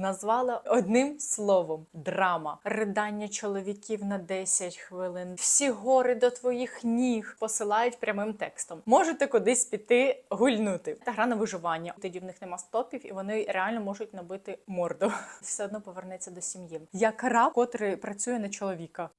назвала одним словом драма. Ридання чоловіків на 10 хвилин. Всі гори до твоїх ніг посилають прямим текстом. Можете кудись піти гульнути. Та гра на виживання. Тоді в них нема стопів, і вони реально можуть набити морду. Все одно повернеться до сім'ї. Як раб, котрий працює на чоловіка.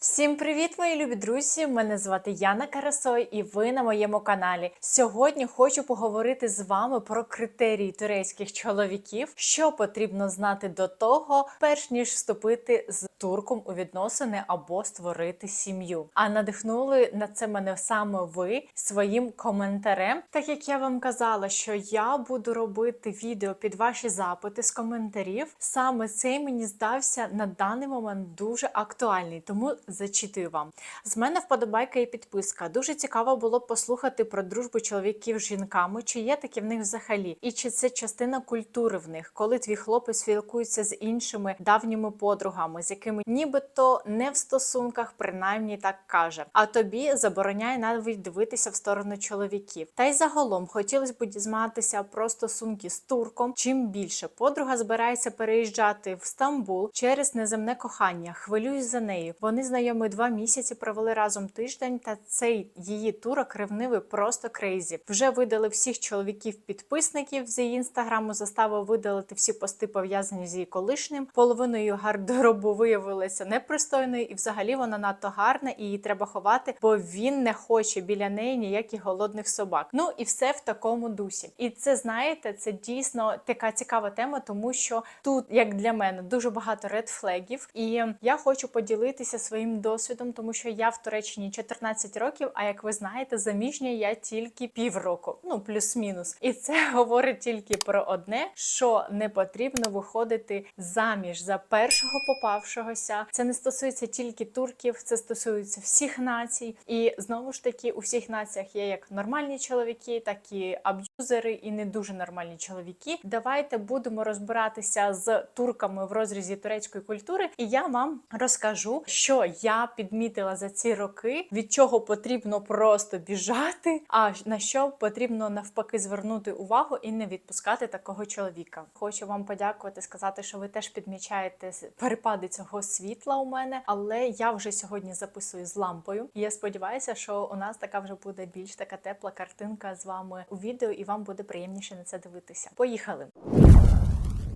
Всім привіт, мої любі друзі! Мене звати Яна Карасой, і ви на моєму каналі. Сьогодні хочу поговорити з вами про критерії турецьких чоловіків, що потрібно знати до того, перш ніж вступити з турком у відносини або створити сім'ю. А надихнули на це мене саме ви своїм коментарем. Так як я вам казала, що я буду робити відео під ваші запити з коментарів. Саме цей мені здався на даний момент дуже актуальний, тому зачитую вам. З мене вподобайка і підписка. Дуже цікаво було б послухати про дружбу чоловіків з жінками, чи є такі в них взагалі, і чи це частина культури в них, коли твій хлопець спілкується з іншими давніми подругами, з якими нібито не в стосунках, принаймні так каже. А тобі забороняє навіть дивитися в сторону чоловіків. Та й загалом хотілося б дізнатися про стосунки з турком. Чим більше подруга збирається переїжджати в Стамбул через неземне кохання, хвилююсь за нею. Вони знайомі два місяці, провели разом тиждень, та цей її турок ревнивий просто крейзі. Вже видали всіх чоловіків-підписників з її інстаграму, заставив видалити всі пости пов'язані з її колишнім. Половиною гардеробу виявилася непристойною, і взагалі вона надто гарна, і її треба ховати, бо він не хоче біля неї ніяких голодних собак. Ну і все в такому дусі. І це знаєте, це дійсно така цікава тема, тому що тут, як для мене, дуже багато редфлегів, і я хочу поділитися своїм досвідом, тому що я в Туреччині 14 років. А як ви знаєте, заміжня я тільки півроку, ну плюс-мінус. І це говорить тільки про одне, що не потрібно виходити заміж за першого попавшогося. Це не стосується тільки турків, це стосується всіх націй. І знову ж таки, у всіх націях є як нормальні чоловіки, так і аб'юзери, і не дуже нормальні чоловіки. Давайте будемо розбиратися з турками в розрізі турецької культури, і я вам розкажу, що я підмітила за ці роки, від чого потрібно просто біжати, а на що потрібно навпаки звернути увагу і не відпускати такого чоловіка. Хочу вам подякувати, сказати, що ви теж підмічаєте перепади цього світла у мене, але я вже сьогодні записую з лампою. І я сподіваюся, що у нас така вже буде більш така тепла картинка з вами у відео, і вам буде приємніше на це дивитися. Поїхали!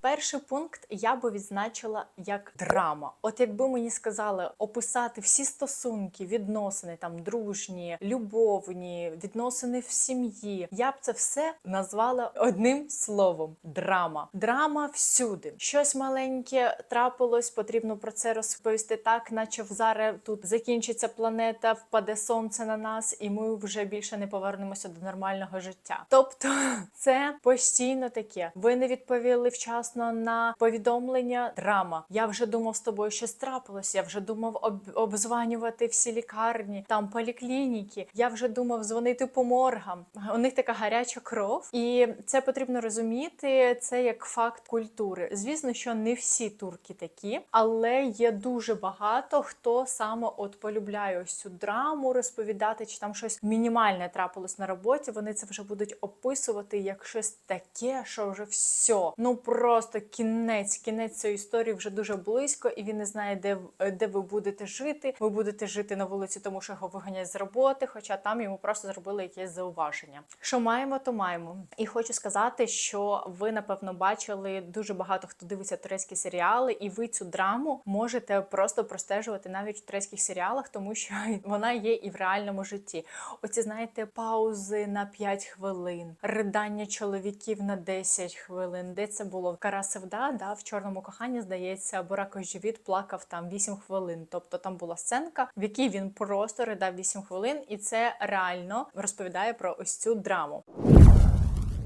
Перший пункт я би відзначила як драма. От якби мені сказали описати всі стосунки, відносини там дружні, любовні, відносини в сім'ї, я б це все назвала одним словом: драма. Драма всюди. Щось маленьке трапилось, потрібно про це розповісти так, наче зараз тут закінчиться планета, впаде сонце на нас, і ми вже більше не повернемося до нормального життя. Тобто, це постійно таке. Ви не відповіли вчасно на повідомлення. Драма. Я вже думав з тобою щось трапилось. Я вже думав об обзванювати всі лікарні, там поліклініки. Я вже думав дзвонити по моргам. У них така гаряча кров, і це потрібно розуміти. Це як факт культури. Звісно, що не всі турки такі, але є дуже багато хто саме от полюбляє ось цю драму розповідати, чи там щось мінімальне трапилось на роботі. Вони це вже будуть описувати як щось таке, що вже все. Ну просто кінець, кінець цієї історії вже дуже близько, і він не знає, де де ви будете жити. Ви будете жити на вулиці, тому що його виганяють з роботи, хоча там йому просто зробили якесь зауваження. Що маємо, то маємо. І хочу сказати, що ви напевно бачили дуже багато хто дивиться турецькі серіали, і ви цю драму можете просто простежувати навіть в турецьких серіалах, тому що вона є і в реальному житті. Оці знаєте, паузи на 5 хвилин, ридання чоловіків на 10 хвилин. Де це було Кара Севда, да, в чорному коханні, здається, Бурако Живіт плакав там 8 хвилин. Тобто там була сценка, в якій він просто ридав 8 хвилин, і це реально розповідає про ось цю драму.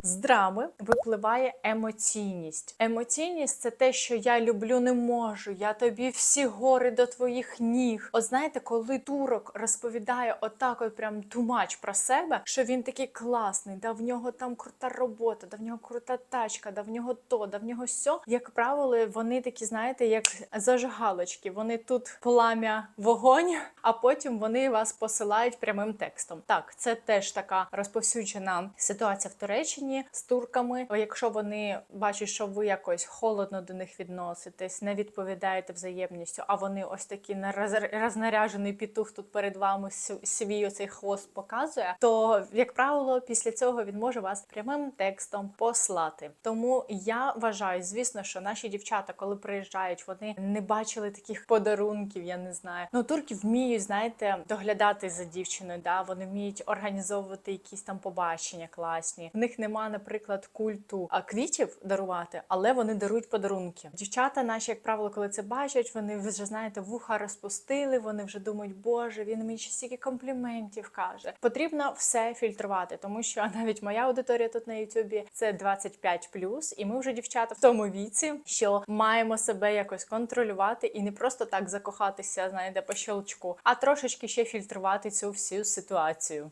З драми випливає емоційність. Емоційність це те, що я люблю, не можу. Я тобі всі гори до твоїх ніг. От знаєте, коли турок розповідає отак, от прям тумач про себе, що він такий класний, да в нього там крута робота, да в нього крута тачка, да в нього то, да в нього сьо. Як правило, вони такі, знаєте, як зажигалочки. Вони тут плам'я, вогонь, а потім вони вас посилають прямим текстом. Так, це теж така розповсюджена ситуація в Туреччині. Дружні з турками. Якщо вони бачать, що ви якось холодно до них відноситесь, не відповідаєте взаємністю, а вони ось такі на роз- рознаряжений пітух тут перед вами св- свій оцей хвост показує, то як правило, після цього він може вас прямим текстом послати. Тому я вважаю, звісно, що наші дівчата, коли приїжджають, вони не бачили таких подарунків. Я не знаю. Ну турки вміють, знаєте, доглядати за дівчиною. Да, вони вміють організовувати якісь там побачення класні. В них нема, наприклад, культу квітів дарувати, але вони дарують подарунки. Дівчата наші, як правило, коли це бачать, вони вже знаєте, вуха розпустили. Вони вже думають, боже, він мені ще стільки компліментів каже. Потрібно все фільтрувати, тому що навіть моя аудиторія тут на Ютубі це 25+, і ми вже дівчата в тому віці, що маємо себе якось контролювати і не просто так закохатися, знаєте, по щелчку, а трошечки ще фільтрувати цю всю ситуацію.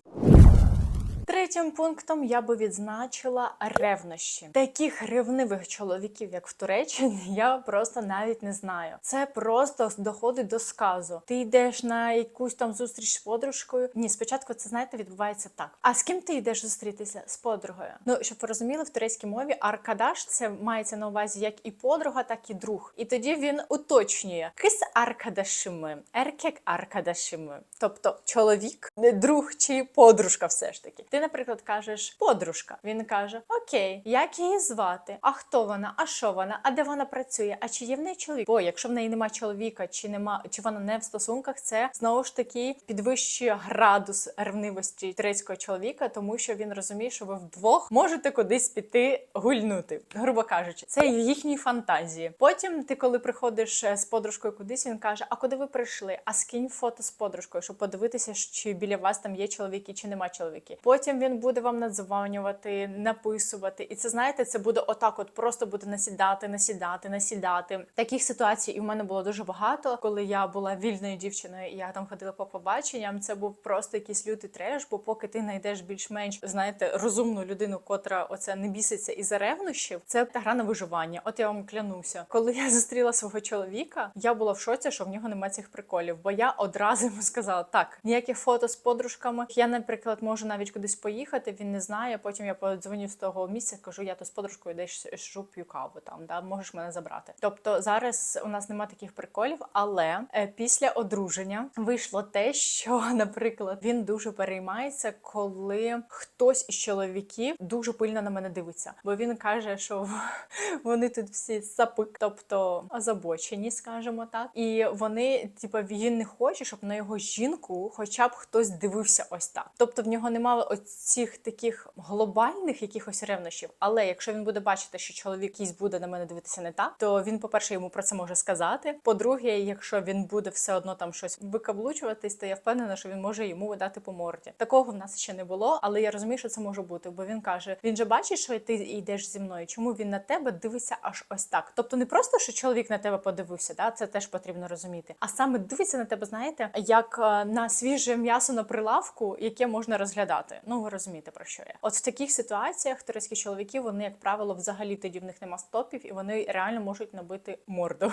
Третім пунктом я би відзначила ревнощі. Таких ревнивих чоловіків, як в Туреччині, я просто навіть не знаю. Це просто доходить до сказу. Ти йдеш на якусь там зустріч з подружкою. Ні, спочатку це знаєте відбувається так. А з ким ти йдеш зустрітися? З подругою. Ну щоб ви розуміли, в турецькій мові аркадаш це мається на увазі як і подруга, так і друг. І тоді він уточнює кис аркадашими, еркек аркадашими. Тобто чоловік, не друг чи подружка, все ж таки. Ти, наприклад, кажеш подружка. Він каже: Окей, як її звати? А хто вона? А що вона? А де вона працює? А чи є в неї чоловік? Бо якщо в неї нема чоловіка, чи нема, чи вона не в стосунках, це знову ж таки підвищує градус ревнивості турецького чоловіка, тому що він розуміє, що ви вдвох можете кудись піти гульнути, грубо кажучи, це їхні фантазії. Потім ти, коли приходиш е, з подружкою кудись, він каже: А куди ви прийшли? А скинь фото з подружкою, щоб подивитися, чи біля вас там є чоловіки, чи нема чоловіки. Потім він буде вам надзвонювати, написувати, і це знаєте, це буде отак, от просто буде насідати, насідати, насідати. Таких ситуацій і в мене було дуже багато, коли я була вільною дівчиною, і я там ходила по побаченням. Це був просто якийсь лютий треш, бо поки ти знайдеш більш-менш знаєте розумну людину, котра оце не біситься із за ревнощів, це та гра на виживання. От я вам клянуся, коли я зустріла свого чоловіка, я була в шоці, що в нього немає цих приколів, бо я одразу йому сказала: так, ніяких фото з подружками. Я, наприклад, можу навіть кудись поїхати. Він не знає. Потім я подзвоню з того місця, кажу, я то з подружкою десь сижу, п'ю каву там, да можеш мене забрати. Тобто зараз у нас немає таких приколів, але е, після одруження вийшло те, що, наприклад, він дуже переймається, коли хтось із чоловіків дуже пильно на мене дивиться, бо він каже, що вони тут всі сапик, тобто озабочені, скажімо так, і вони, типу, він не хоче, щоб на його жінку, хоча б хтось дивився ось так. Тобто в нього немає оцих таких глобальних якихось ревнощів. Але якщо він буде бачити, що чоловік якийсь буде на мене дивитися не так, то він, по-перше, йому про це може сказати. По-друге, якщо він буде все одно там щось викаблучуватись, то я впевнена, що він може йому дати по морді. Такого в нас ще не було, але я розумію, що це може бути, бо він каже: він же бачить, що ти йдеш зі мною. Чому він на тебе дивиться аж ось так? Тобто не просто що чоловік на тебе подивився, да це теж потрібно розуміти. А саме дивиться на тебе, знаєте, як е, на свіже м'ясо на прилавку, яке можна розглядати. Ну ви розумієте про що я. От в таких ситуаціях турецькі чоловіки, вони, як правило, взагалі тоді в них нема стопів, і вони реально можуть набити морду.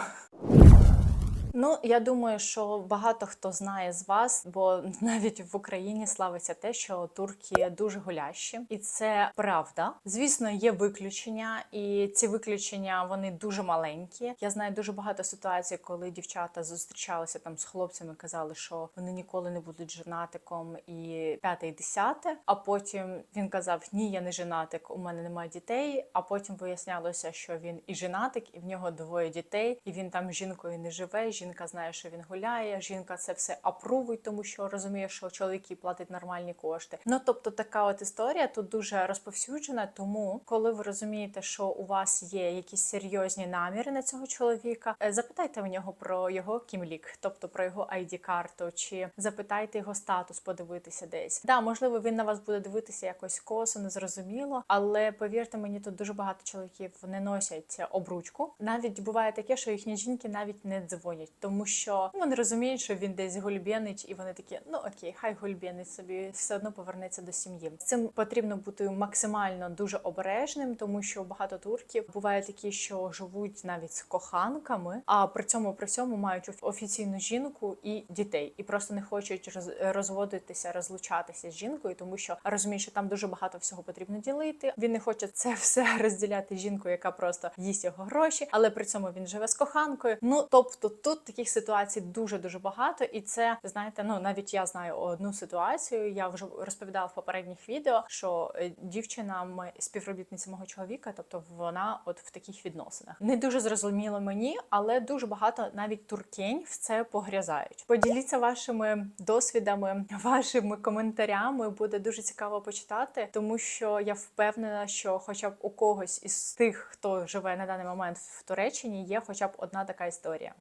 Ну, я думаю, що багато хто знає з вас, бо навіть в Україні славиться те, що турки дуже гулящі, і це правда. Звісно, є виключення, і ці виключення вони дуже маленькі. Я знаю дуже багато ситуацій, коли дівчата зустрічалися там з хлопцями, казали, що вони ніколи не будуть женатиком і п'яте і десяте. А потім він казав: Ні, я не женатик, у мене немає дітей. А потім вияснялося, що він і женатик, і в нього двоє дітей, і він там з жінкою не живе. Жінка знає, що він гуляє. Жінка це все апрувить, тому що розуміє, що чоловіки платять нормальні кошти. Ну тобто, така от історія тут дуже розповсюджена. Тому, коли ви розумієте, що у вас є якісь серйозні наміри на цього чоловіка, е, запитайте в нього про його кімлік, тобто про його id карту чи запитайте його статус, подивитися десь. Да, можливо, він на вас буде дивитися якось косо, незрозуміло, але повірте мені, тут дуже багато чоловіків не носять обручку. Навіть буває таке, що їхні жінки навіть не дзвонять тому що ну, вони розуміють, що він десь гульбєнить, і вони такі, ну окей, хай гульбєнить собі, все одно повернеться до сім'ї. З Цим потрібно бути максимально дуже обережним, тому що багато турків бувають такі, що живуть навіть з коханками, а при цьому при цьому мають офіційну жінку і дітей, і просто не хочуть роз- розводитися, розлучатися з жінкою, тому що розуміють, що там дуже багато всього потрібно ділити. Він не хоче це все розділяти з жінкою, яка просто їсть його гроші, але при цьому він живе з коханкою. Ну тобто тут таких ситуацій дуже дуже багато, і це знаєте, ну навіть я знаю одну ситуацію. Я вже розповідала в попередніх відео, що е, дівчина м- співробітниця мого чоловіка, тобто вона от в таких відносинах. Не дуже зрозуміло мені, але дуже багато навіть туркень в це погрязають. Поділіться вашими досвідами, вашими коментарями. Буде дуже цікаво почитати, тому що я впевнена, що хоча б у когось із тих, хто живе на даний момент в Туреччині, є хоча б одна така історія.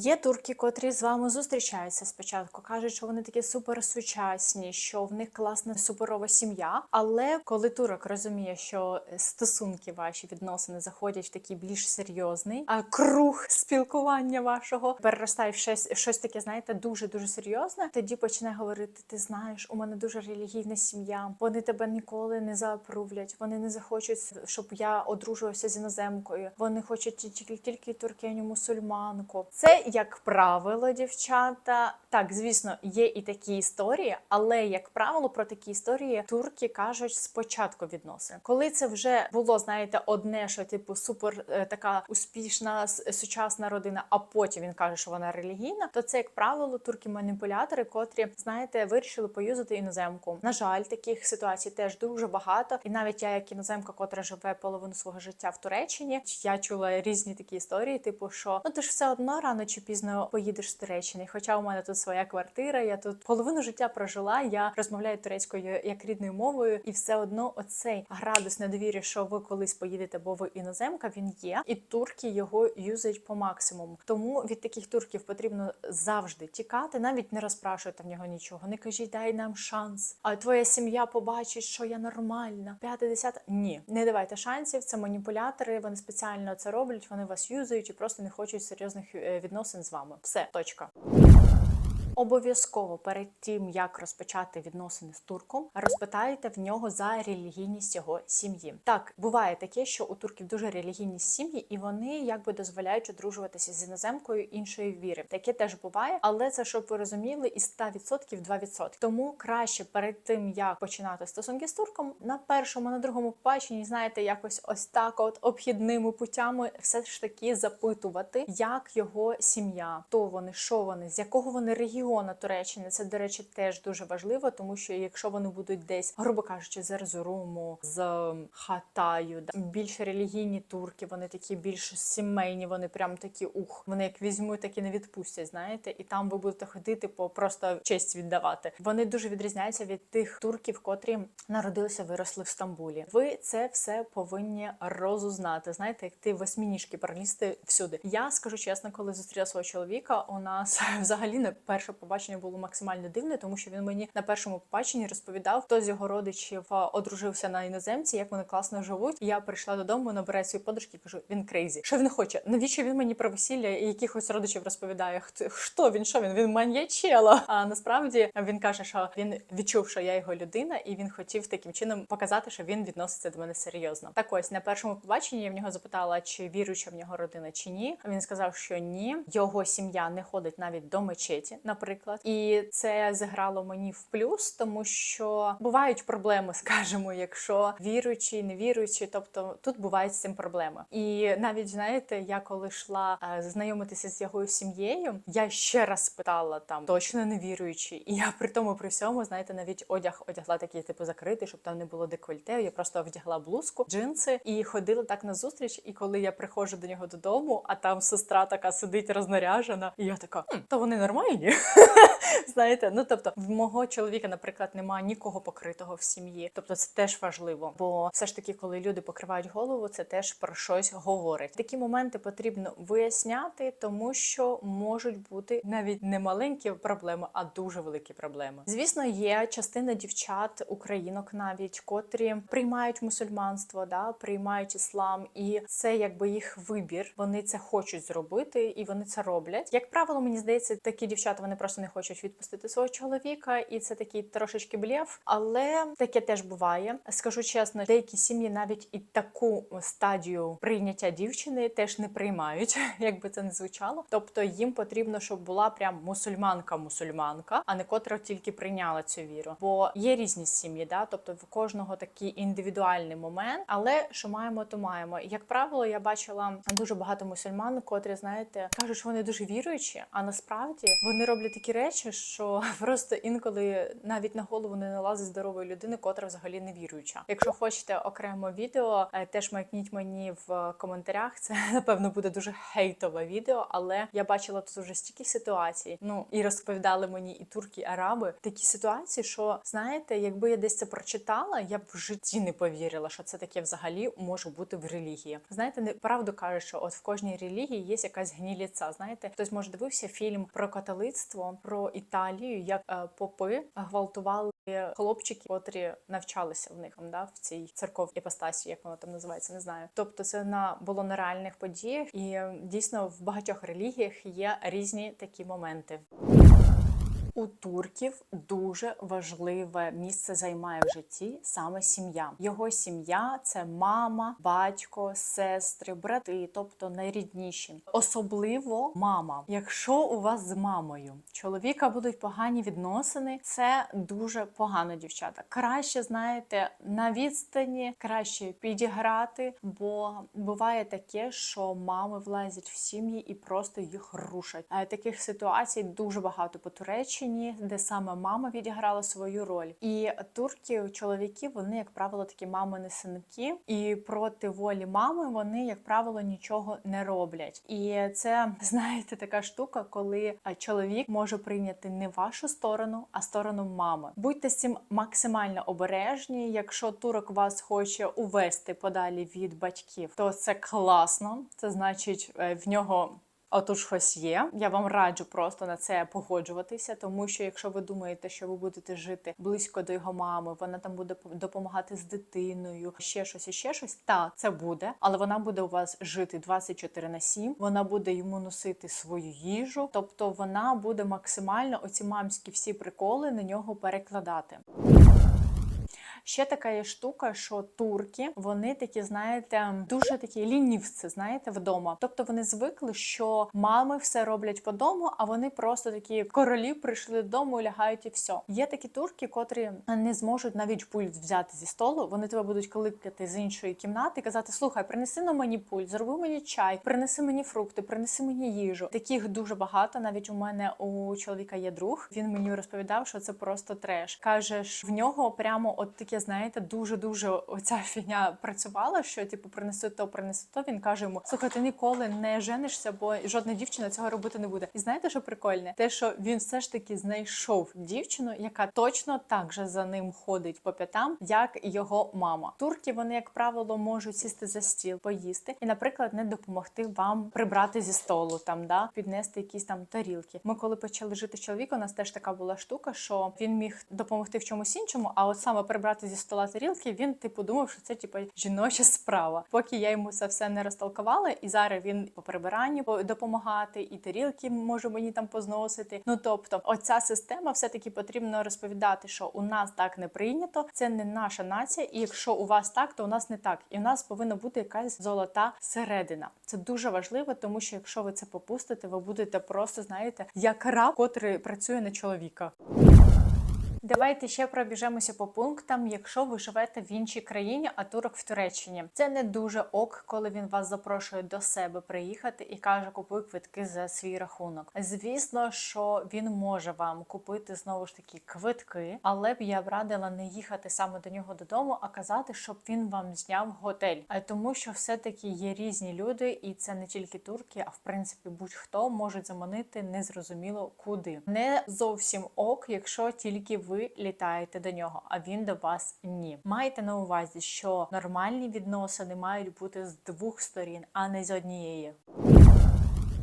Є турки, котрі з вами зустрічаються спочатку, кажуть, що вони такі суперсучасні, що в них класна суперова сім'я. Але коли турок розуміє, що стосунки ваші відносини заходять в такий більш серйозний а круг спілкування вашого переростає в щось, щось таке, знаєте, дуже дуже серйозне. Тоді починає говорити: ти знаєш, у мене дуже релігійна сім'я. Вони тебе ніколи не заапрувлять. Вони не захочуть, щоб я одружувався з іноземкою. Вони хочуть тільки тільки туркеню мусульманку. Це як правило, дівчата. Так, звісно, є і такі історії, але як правило, про такі історії турки кажуть спочатку відносин. Коли це вже було, знаєте, одне, що типу супер е, така успішна сучасна родина, а потім він каже, що вона релігійна, то це як правило турки-маніпулятори, котрі знаєте, вирішили поюзати іноземку. На жаль, таких ситуацій теж дуже багато. І навіть я, як іноземка, котра живе половину свого життя в Туреччині, я чула різні такі історії, типу, що ну ти ж все одно рано чи пізно поїдеш з Туреччини. Хоча у мене тут своя квартира, я тут половину життя прожила. Я розмовляю турецькою як рідною мовою, і все одно оцей градус недовіри, що ви колись поїдете, бо ви іноземка, він є, і турки його юзають по максимуму. Тому від таких турків потрібно завжди тікати, навіть не розпрашуйте в нього нічого. Не кажіть, дай нам шанс. А твоя сім'я побачить, що я нормальна. П'яте, десяте. Ні, не давайте шансів. Це маніпулятори. Вони спеціально це роблять. Вони вас юзають і просто не хочуть серйозних е, відносин з вами. Все, точка. Обов'язково перед тим, як розпочати відносини з турком, розпитайте в нього за релігійність його сім'ї. Так, буває таке, що у турків дуже релігійні сім'ї, і вони якби дозволяють одружуватися з іноземкою іншої віри. Таке теж буває, але це щоб ви розуміли, із 100% 2%. Тому краще перед тим, як починати стосунки з турком, на першому, на другому побаченні, знаєте, якось ось так, от обхідними путями, все ж таки запитувати, як його сім'я, хто вони, що вони, з якого вони регіону Туреччини. Це, до речі, теж дуже важливо, тому що якщо вони будуть десь, грубо кажучи, з Ерзуруму, з Хатаю, да, більш релігійні турки, вони такі більш сімейні, вони прям такі ух, вони як візьмуть, так і не відпустять, знаєте, і там ви будете ходити по просто честь віддавати. Вони дуже відрізняються від тих турків, котрі народилися, виросли в Стамбулі. Ви це все повинні розузнати. Знаєте, як ти восьмініжки пролізти всюди. Я скажу чесно, коли зустріла свого чоловіка, у нас взагалі не перше побачення було максимально дивне, тому що він мені на першому побаченні розповідав, хто з його родичів одружився на іноземці, як вони класно живуть. Я прийшла додому, набираю свої подружки і кажу: він крейзі. Що він хоче? Навіщо він мені про весілля і якихось родичів розповідає? Хто він? Що він? Він маньячело. А насправді він каже, що він відчув, що я його людина, і він хотів таким чином показати, що він відноситься до мене серйозно. Так ось на першому побаченні я в нього запитала, чи віруюча в нього родина, чи ні. Він сказав, що ні, його сім'я не ходить навіть до мечеті, наприклад, і це зіграло мені в плюс, тому що бувають проблеми, скажімо, якщо віруючі, невіруючі, тобто тут бувають з цим проблеми. І навіть знаєте, я коли йшла е, знайомитися з його сім'єю, я ще раз спитала там точно не віруючі, і я при тому при всьому, знаєте, навіть одяг одягла такий типу закритий, щоб там не було декольте. Я просто вдягла блузку, джинси і ходила так на зустріч. І коли я приходжу до нього додому, а там сестра така сидить рознаряжена, і я така, «Хм, то вони нормальні. Знаєте, ну тобто, в мого чоловіка, наприклад, немає нікого покритого в сім'ї. Тобто, це теж важливо. Бо все ж таки, коли люди покривають голову, це теж про щось говорить. Такі моменти потрібно виясняти, тому що можуть бути навіть не маленькі проблеми, а дуже великі проблеми. Звісно, є частина дівчат, українок навіть, котрі приймають мусульманство, да приймають іслам, і це якби їх вибір. Вони це хочуть зробити, і вони це роблять. Як правило, мені здається, такі дівчата вони просто не хочуть відпустити свого чоловіка, і це такий трошечки блєв. Але таке теж буває. Скажу чесно, деякі сім'ї навіть і таку стадію прийняття дівчини теж не приймають, як би це не звучало. Тобто їм потрібно, щоб була прям мусульманка-мусульманка, а не котра тільки прийняла цю віру. Бо є різні сім'ї, да, тобто в кожного такий індивідуальний момент. Але що маємо, то маємо. Як правило, я бачила дуже багато мусульман, котрі знаєте, кажуть, що вони дуже віруючі, а насправді вони роблять такі речі, що просто інколи навіть на голову не налазить здорової людини, котра взагалі не віруюча. Якщо хочете окремо відео, е, теж маякніть мені в коментарях. Це напевно буде дуже хейтове відео, але я бачила тут вже стільки ситуацій. Ну і розповідали мені і турки, і араби такі ситуації, що знаєте, якби я десь це прочитала, я б в житті не повірила, що це таке взагалі може бути в релігії. Знаєте, не правду кажуть, що от в кожній релігії є якась гніліця. Знаєте, хтось може дивився фільм про католицтво, про Італію, як е, попи гвалтували хлопчики, котрі навчалися в них да, в цій церковній іпостасі, як воно там називається, не знаю. Тобто, це на було на реальних подіях, і дійсно в багатьох релігіях є різні такі моменти. У турків дуже важливе місце займає в житті саме сім'я. Його сім'я це мама, батько, сестри, брати, тобто найрідніші. Особливо мама. Якщо у вас з мамою чоловіка будуть погані відносини, це дуже погано, дівчата. Краще знаєте на відстані, краще підіграти, бо буває таке, що мами влазять в сім'ї і просто їх рушать. А таких ситуацій дуже багато по Туреччині, де саме мама відіграла свою роль. І турки, чоловіки, вони, як правило, такі мамини синки, і проти волі мами вони, як правило, нічого не роблять. І це знаєте така штука, коли чоловік може прийняти не вашу сторону, а сторону мами. Будьте з цим максимально обережні. Якщо турок вас хоче увести подалі від батьків, то це класно. Це значить е, в нього. Отож, щось є. Я вам раджу просто на це погоджуватися, тому що якщо ви думаєте, що ви будете жити близько до його мами, вона там буде допомагати з дитиною, ще щось і ще щось. Та це буде, але вона буде у вас жити 24 на 7, Вона буде йому носити свою їжу, тобто вона буде максимально оці мамські всі приколи на нього перекладати. Ще така є штука, що турки вони такі, знаєте, дуже такі лінівці, знаєте, вдома. Тобто вони звикли, що мами все роблять по дому, а вони просто такі королі прийшли додому, лягають і все. Є такі турки, котрі не зможуть навіть пульт взяти зі столу. Вони тебе будуть кликати з іншої кімнати і казати: Слухай, принеси на мені пульт, зроби мені чай, принеси мені фрукти, принеси мені їжу. Таких дуже багато. Навіть у мене у чоловіка є друг. Він мені розповідав, що це просто треш. Кажеш, в нього прямо от таке, знаєте, дуже дуже оця фігня працювала. Що типу принеси то, принеси то. Він каже йому: слухай, ти ніколи не женишся, бо жодна дівчина цього робити не буде. І знаєте, що прикольне? Те, що він все ж таки знайшов дівчину, яка точно так же за ним ходить по п'ятам, як його мама. Турки вони, як правило, можуть сісти за стіл, поїсти і, наприклад, не допомогти вам прибрати зі столу, там да піднести якісь там тарілки. Ми, коли почали жити з чоловіком, у нас теж така була штука, що він міг допомогти в чомусь іншому, а от саме прибрати зі стола тарілки, він типу думав, що це типу жіноча справа. Поки я йому це все не розтолкувала, і зараз він по прибиранню допомагати, і тарілки може мені там позносити. Ну тобто, оця система все таки потрібно розповідати, що у нас так не прийнято, це не наша нація, і якщо у вас так, то у нас не так. І у нас повинна бути якась золота середина. Це дуже важливо, тому що якщо ви це попустите, ви будете просто знаєте, як раб, котрий працює на чоловіка. Давайте ще пробіжемося по пунктам. Якщо ви живете в іншій країні, а турок в Туреччині, це не дуже ок, коли він вас запрошує до себе приїхати і каже, купуй квитки за свій рахунок. Звісно, що він може вам купити знову ж таки квитки, але б я б радила не їхати саме до нього додому, а казати, щоб він вам зняв готель. А тому, що все-таки є різні люди, і це не тільки турки, а в принципі будь-хто можуть заманити незрозуміло куди. Не зовсім ок, якщо тільки ви літаєте до нього, а він до вас ні. Майте на увазі, що нормальні відносини мають бути з двох сторін, а не з однієї.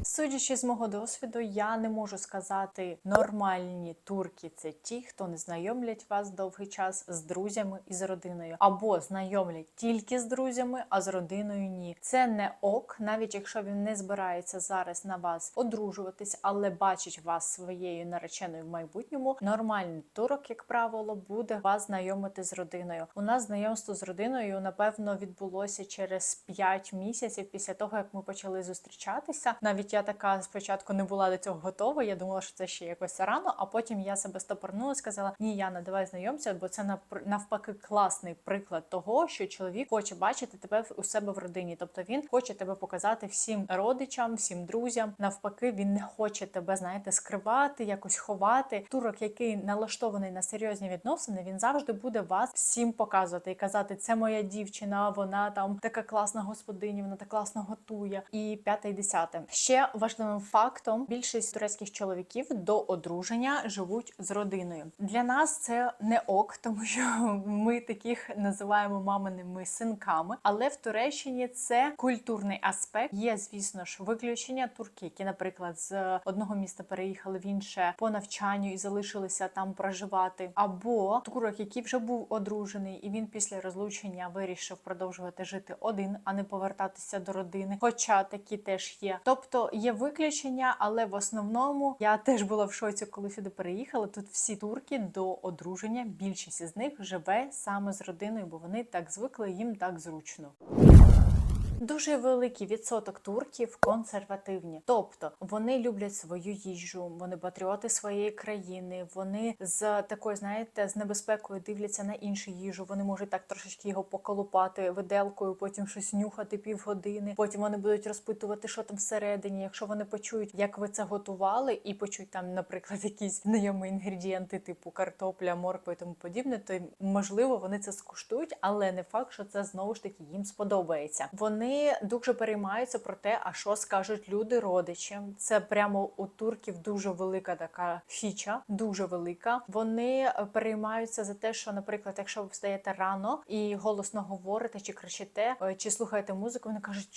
Судячи з мого досвіду, я не можу сказати нормальні турки це ті, хто не знайомлять вас довгий час з друзями і з родиною, або знайомлять тільки з друзями, а з родиною ні. Це не ок, навіть якщо він не збирається зараз на вас одружуватись, але бачить вас своєю нареченою в майбутньому. Нормальний турок, як правило, буде вас знайомити з родиною. У нас знайомство з родиною напевно відбулося через 5 місяців після того, як ми почали зустрічатися. Навіть я така спочатку не була до цього готова. Я думала, що це ще якось рано. А потім я себе стопорнула, сказала: Ні, Яна, давай знайомся, бо це навпаки класний приклад того, що чоловік хоче бачити тебе у себе в родині. Тобто він хоче тебе показати всім родичам, всім друзям. Навпаки, він не хоче тебе, знаєте, скривати, якось ховати. Турок, який налаштований на серйозні відносини, він завжди буде вас всім показувати і казати: це моя дівчина, вона там така класна господиня, вона так класно готує. І п'яте і десяте. Ще важливим фактом: більшість турецьких чоловіків до одруження живуть з родиною. Для нас це не ок, тому що ми таких називаємо маминими синками. Але в Туреччині це культурний аспект. Є, звісно ж, виключення турки, які, наприклад, з одного міста переїхали в інше по навчанню і залишилися там проживати, або турок, який вже був одружений, і він після розлучення вирішив продовжувати жити один, а не повертатися до родини. Хоча такі теж є. Тобто є виключення, але в основному я теж була в шоці, коли сюди переїхала. Тут всі турки до одруження, більшість із них живе саме з родиною, бо вони так звикли, їм так зручно. Дуже великий відсоток турків консервативні, тобто вони люблять свою їжу, вони патріоти своєї країни. Вони з такою, знаєте, з небезпекою дивляться на іншу їжу. Вони можуть так трошечки його поколупати виделкою, потім щось нюхати півгодини. Потім вони будуть розпитувати, що там всередині. Якщо вони почують, як ви це готували, і почують там, наприклад, якісь знайомі інгредієнти, типу картопля, морква і тому подібне, то можливо вони це скуштують, але не факт, що це знову ж таки їм сподобається. Вони дуже переймаються про те, а що скажуть люди родичі. Це прямо у турків дуже велика така фіча, дуже велика. Вони е, переймаються за те, що, наприклад, якщо ви встаєте рано і голосно говорите чи кричите, е, чи слухаєте музику, вони кажуть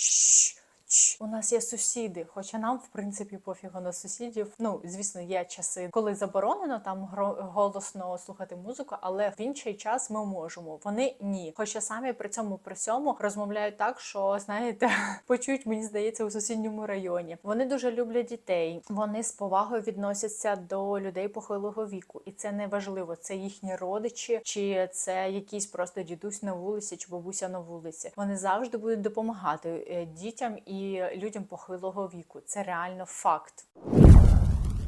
«Чш, У нас є сусіди, хоча нам в принципі пофігу на сусідів. Ну звісно, є часи, коли заборонено там гро- голосно слухати музику, але в інший час ми можемо. Вони ні. Хоча самі при цьому при цьому розмовляють так, що знаєте, почують, мені здається, у сусідньому районі. Вони дуже люблять дітей. Вони з повагою відносяться до людей похилого віку, і це не важливо. Це їхні родичі, чи це якийсь просто дідусь на вулиці, чи бабуся на вулиці. Вони завжди будуть допомагати е, дітям і людям похилого віку. Це реально факт.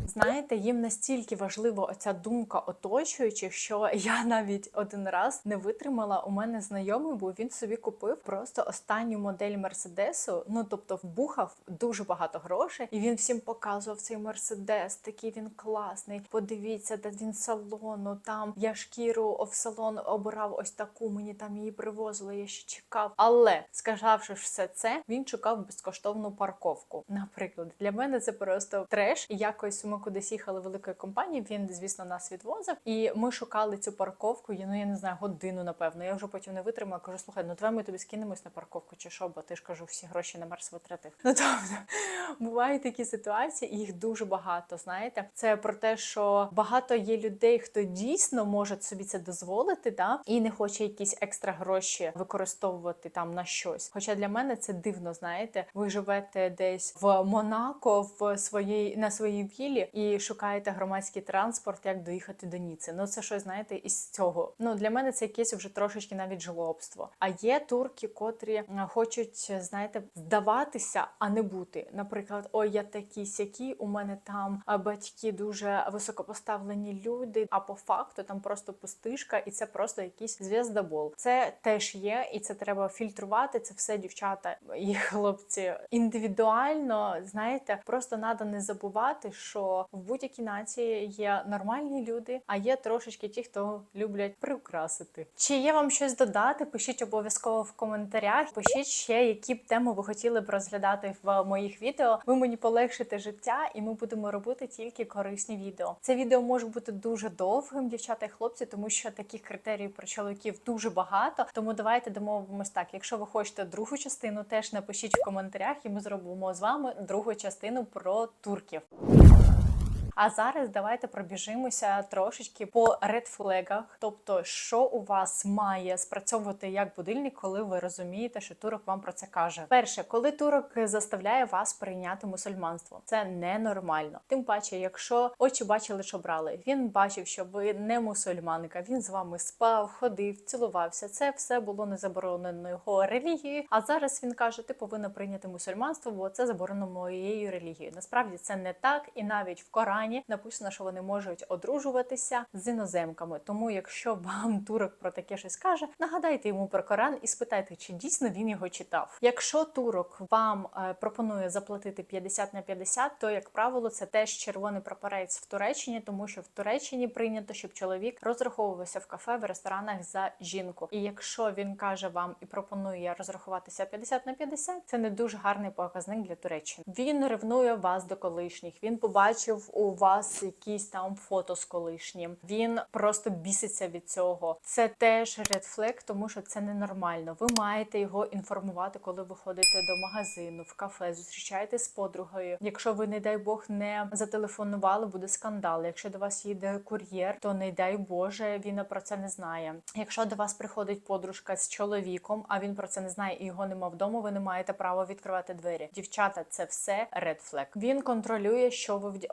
Знаєте, їм настільки важлива оця думка оточуючих, що я навіть один раз не витримала. У мене знайомий, бо він собі купив просто останню модель мерседесу. Ну тобто, вбухав дуже багато грошей, і він всім показував цей мерседес. Такий він класний. Подивіться, де він салону. Там я шкіру в салон обирав ось таку. Мені там її привозили. Я ще чекав. Але сказавши все це, він шукав безкоштовну парковку. Наприклад, для мене це просто треш. І якось ми кудись їхали великою компанією. Він, звісно, нас відвозив, і ми шукали цю парковку. я, Ну я не знаю, годину напевно. Я вже потім не витримала. Кажу, слухай, ну давай ми тобі скинемось на парковку чи що, бо ти ж кажу, всі гроші на мерс витратив. Ну тобто бувають такі ситуації, і їх дуже багато. Знаєте, це про те, що багато є людей, хто дійсно може собі це дозволити, да, і не хоче якісь екстра гроші використовувати там на щось. Хоча для мене це дивно, знаєте, ви живете десь в Монако в своїй на своїй вілі, Києві і шукаєте громадський транспорт, як доїхати до Ніци. Ну це щось знаєте із цього. Ну для мене це якесь вже трошечки навіть жлобство. А є турки, котрі хочуть, знаєте, здаватися, а не бути. Наприклад, ой, я такі сякі, у мене там батьки дуже високопоставлені люди. А по факту там просто пустишка, і це просто якийсь зв'яздобол. Це теж є, і це треба фільтрувати. Це все дівчата і хлопці індивідуально. Знаєте, просто треба не забувати, що в будь-якій нації є нормальні люди, а є трошечки ті, хто люблять приукрасити. Чи є вам щось додати? Пишіть обов'язково в коментарях. Пишіть ще, які б теми ви хотіли б розглядати в моїх відео. Ви мені полегшите життя, і ми будемо робити тільки корисні відео. Це відео може бути дуже довгим, дівчата і хлопці, тому що таких критеріїв про чоловіків дуже багато. Тому давайте домовимось так. Якщо ви хочете другу частину, теж напишіть в коментарях, і ми зробимо з вами другу частину про турків. А зараз давайте пробіжимося трошечки по редфлегах. Тобто, що у вас має спрацьовувати як будильник, коли ви розумієте, що турок вам про це каже. Перше, коли турок заставляє вас прийняти мусульманство, це ненормально. Тим паче, якщо очі бачили, що брали, він бачив, що ви не мусульманка. Він з вами спав, ходив, цілувався. Це все було не заборонено його релігією. А зараз він каже: ти повинна прийняти мусульманство, бо це заборонено моєю релігією. Насправді це не так, і навіть в Корані написано, що вони можуть одружуватися з іноземками. Тому, якщо вам турок про таке щось каже, нагадайте йому про Коран і спитайте, чи дійсно він його читав. Якщо турок вам е, пропонує заплатити 50 на 50, то як правило це теж червоний прапорець в Туреччині, тому що в Туреччині прийнято, щоб чоловік розраховувався в кафе в ресторанах за жінку. І якщо він каже вам і пропонує розрахуватися 50 на 50, це не дуже гарний показник для Туреччини. Він ревнує вас до колишніх. Він побачив у вас якісь там фото з колишнім. Він просто біситься від цього. Це теж flag, тому що це ненормально. Ви маєте його інформувати, коли ви ходите до магазину, в кафе, зустрічаєтесь з подругою. Якщо ви, не дай Бог, не зателефонували, буде скандал. Якщо до вас їде кур'єр, то не дай Боже, він про це не знає. Якщо до вас приходить подружка з чоловіком, а він про це не знає і його нема вдома, ви не маєте права відкривати двері. Дівчата, це все flag. Він контролює, що ви вдя-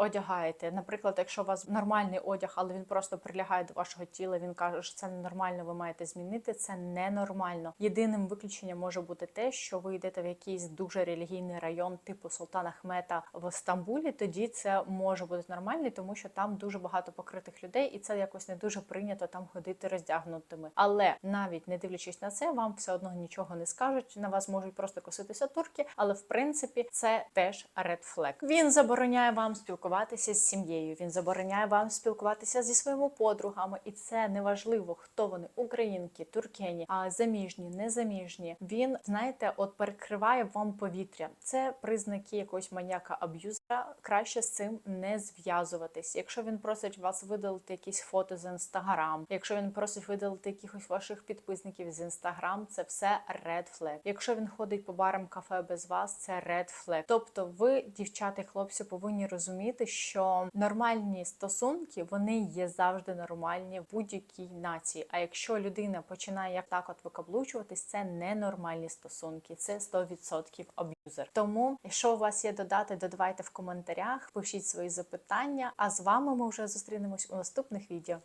одягаєте. Наприклад, якщо у вас нормальний одяг, але він просто прилягає до вашого тіла, він каже, що це ненормально, ви маєте змінити. Це ненормально. Єдиним виключенням може бути те, що ви йдете в якийсь дуже релігійний район, типу Султан Ахмета в Стамбулі. Тоді це може бути нормально, тому що там дуже багато покритих людей, і це якось не дуже прийнято там ходити роздягнутими. Але навіть не дивлячись на це, вам все одно нічого не скажуть. На вас можуть просто коситися турки, але в принципі це теж red flag. Він забороняє вам спілкуватися з сім'єю. Він забороняє вам спілкуватися зі своїми подругами, і це неважливо, хто вони українки, туркені, а заміжні, незаміжні. Він знаєте, от перекриває вам повітря. Це признаки якогось маніяка аб'юзера. Краще з цим не зв'язуватись. Якщо він просить вас видалити якісь фото з інстаграм, якщо він просить видалити якихось ваших підписників з інстаграм, це все red flag. Якщо він ходить по барам кафе без вас, це red flag. Тобто, ви, дівчата хлопці, повинні розуміти, що нормальні стосунки вони є завжди нормальні в будь-якій нації. А якщо людина починає як так от викаблучуватись, це ненормальні стосунки, це 100% аб'юзер. Тому, якщо у вас є додати, додавайте в коментарях, пишіть свої запитання. А з вами ми вже зустрінемось у наступних відео.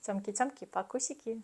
Цьомкі-цьомкі, пакусіки!